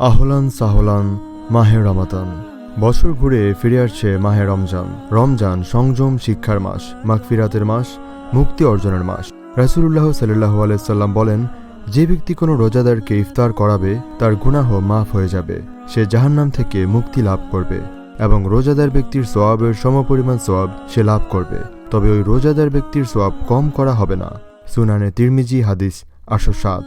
আহলান সাহলান মাহে রমাদান। বছর ঘুরে ফিরে আসছে মাহে রমজান। রমজান সংযম শিক্ষার মাস, মাগফিরাতের মাস, মুক্তি অর্জনের মাস। রাসুলুল্লাহ সাল্লাহ আলাইসাল্লাম বলেন, যে ব্যক্তি কোনো রোজাদারকে ইফতার করাবে, তার গুনাহ মাফ হয়ে যাবে। সে জাহান্নাম থেকে মুক্তি লাভ করবে এবং রোজাদার ব্যক্তির সোয়াবের সমপরিমাণ সোয়াব সে লাভ করবে। তবে ওই রোজাদার ব্যক্তির সোয়াব কম করা হবে না। সুনানে তিরমিজি হাদিস আটশো সাত।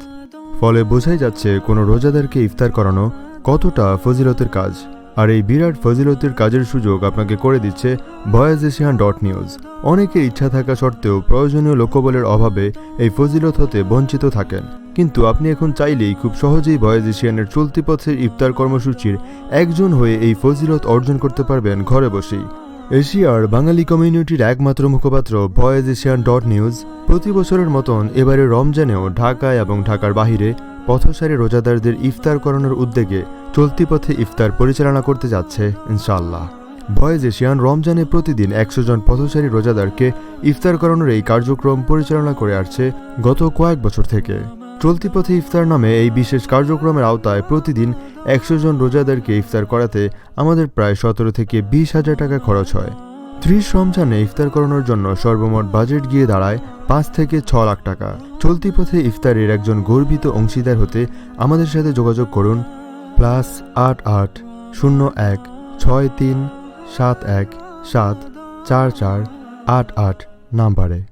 ফলে বোঝাই যাচ্ছে কোনো রোজাদারকে ইফতার করানো কতটা ফজিলতের কাজ। আর এই বিরাট ফজিলতের কাজের সুযোগ আপনাকে করে দিচ্ছে ভয়েস এশিয়ান ডট নিউজ। অনেকের ইচ্ছা থাকা সত্ত্বেও প্রয়োজনীয় লোকবলের অভাবে এই ফজিলত হতে বঞ্চিত থাকেন। কিন্তু আপনি এখন চাইলেই খুব সহজেই ভয়েস এশিয়ানের চলতি পথের ইফতার কর্মসূচির একজন হয়ে এই ফজিলত অর্জন করতে পারবেন ঘরে বসেই। এশিয়ার বাঙালি কমিউনিটির একমাত্র মুখপাত্র ভয়েজ এশিয়ান ডট নিউজ প্রতি বছরের মতন এবারে রমজানেও ঢাকায় এবং ঢাকার বাহিরে পথসারে রোজাদারদের ইফতার করানোর উদ্যোগে চলতি পথে ইফতার পরিচালনা করতে যাচ্ছে ইনশাআল্লাহ। ভয়েজ এশিয়ান রমজানে প্রতিদিন একশো জন পথসারী রোজাদারকে ইফতার করানোর এই কার্যক্রম পরিচালনা করে আসছে গত কয়েক বছর থেকে। চলতি পথে ইফতার নামে এই বিশেষ কার্যক্রমের আওতায় প্রতিদিন একশো জন রোজাদারকে ইফতার করাতে আমাদের প্রায় সতেরো থেকে বিশ হাজার টাকা খরচ হয়। ত্রিশ রমজানে ইফতার করানোর জন্য সর্বমোট বাজেট গিয়ে দাঁড়ায় পাঁচ থেকে ছ লাখ টাকা। চলতি পথে ইফতারের একজন গর্বিত অংশীদার হতে আমাদের সাথে যোগাযোগ করুন প্লাস আট আট শূন্য এক ছয় তিন সাত এক সাত চার চার আট আট নাম্বারে।